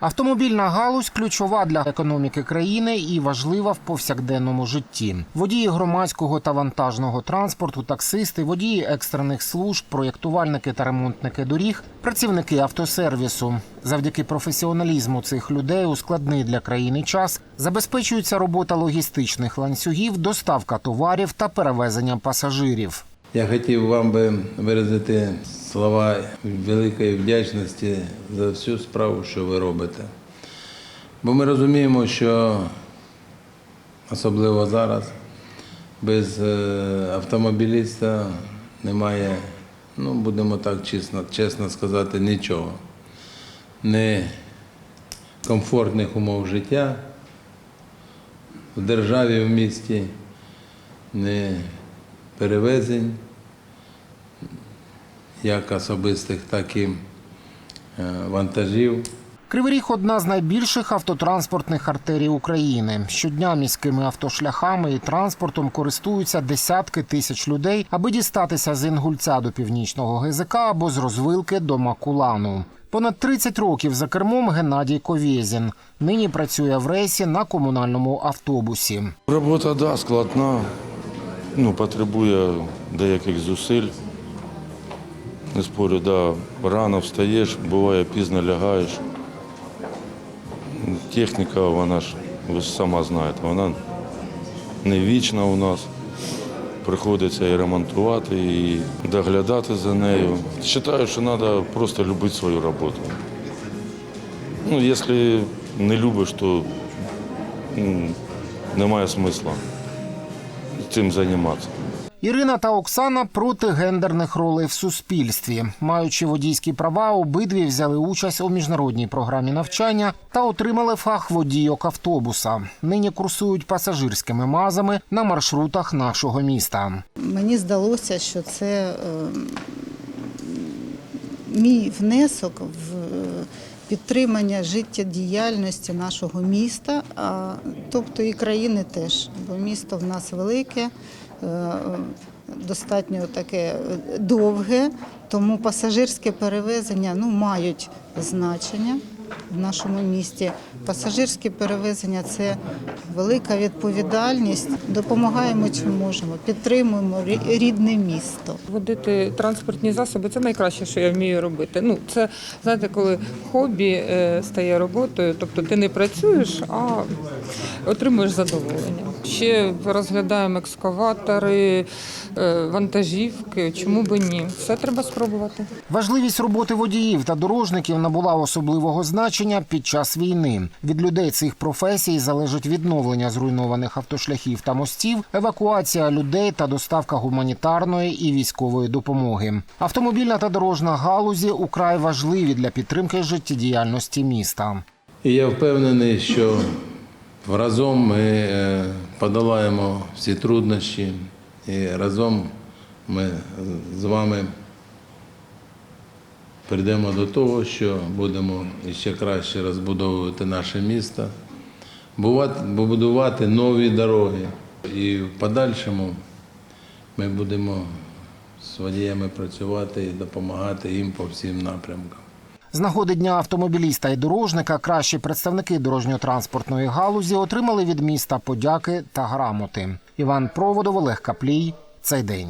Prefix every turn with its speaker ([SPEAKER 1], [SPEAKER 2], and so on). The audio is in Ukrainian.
[SPEAKER 1] Автомобільна галузь ключова для економіки країни і важлива в повсякденному житті. Водії громадського та вантажного транспорту, таксисти, водії екстрених служб, проєктувальники та ремонтники доріг, працівники автосервісу. Завдяки професіоналізму цих людей у складний для країни час забезпечується робота логістичних ланцюгів, доставка товарів та перевезення пасажирів.
[SPEAKER 2] Я хотів вам би виразити слова великої вдячності за всю справу, що ви робите. Бо ми розуміємо, що особливо зараз без е, автомобіліста немає, ну будемо так чесно, чесно сказати, нічого. Не комфортних умов життя в державі, в місті, не перевезень, як особистих, так і е, вантажів.
[SPEAKER 1] Кривий Ріг – одна з найбільших автотранспортних артерій України. Щодня міськими автошляхами і транспортом користуються десятки тисяч людей, аби дістатися з Інгульця до північного ГЗК або з розвилки до Макулану. Понад 30 років за кермом Геннадій Ковєзін. Нині працює в рейсі на комунальному автобусі.
[SPEAKER 3] Робота да, складна, ну, потребує деяких зусиль. Не спорю, да, рано встаєш, буває пізно лягаєш. Техніка, вона ж, ви сама знаєте, вона не вічна у нас. Приходиться і ремонтувати, і доглядати за нею. Вважаю, що треба просто любити свою роботу. Ну, якщо не любиш, то м, немає смисла цим займатися.
[SPEAKER 1] Ірина та Оксана проти гендерних ролей в суспільстві. Маючи водійські права, обидві взяли участь у міжнародній програмі навчання та отримали фах водійок автобуса. Нині курсують пасажирськими мазами на маршрутах нашого міста.
[SPEAKER 4] Мені здалося, що це е, мій внесок в підтримання життєдіяльності нашого міста, а тобто і країни теж, бо місто в нас велике. е, Достатньо таке е, довге, тому пасажирське перевезення ну, мають значення в нашому місті. Пасажирське перевезення це велика відповідальність. Допомагаємо чим можемо, підтримуємо рідне місто.
[SPEAKER 5] Водити транспортні засоби це найкраще, що я вмію робити. Ну, це знаєте, коли хобі е, стає роботою, тобто ти не працюєш, а отримуєш задоволення. Ще розглядаємо екскаватори, е, вантажівки. Чому би ні? Все треба спробувати.
[SPEAKER 1] Важливість роботи водіїв та дорожників набула особливого значення під час війни. Від людей цих професій залежить відновлення зруйнованих автошляхів та мостів, евакуація людей та доставка гуманітарної і військової допомоги. Автомобільна та дорожна галузі украй важливі для підтримки життєдіяльності міста.
[SPEAKER 2] І я впевнений, що разом ми е, подолаємо всі труднощі, і разом ми з вами прийдемо до того, що будемо ще краще розбудовувати наше місто, будувати нові дороги. І в подальшому ми будемо з водіями працювати і допомагати їм по всім напрямкам.
[SPEAKER 1] З нагоди дня автомобіліста і дорожника кращі представники дорожньо-транспортної галузі отримали від міста подяки та грамоти. Іван Проводов, Олег Каплій. Цей день.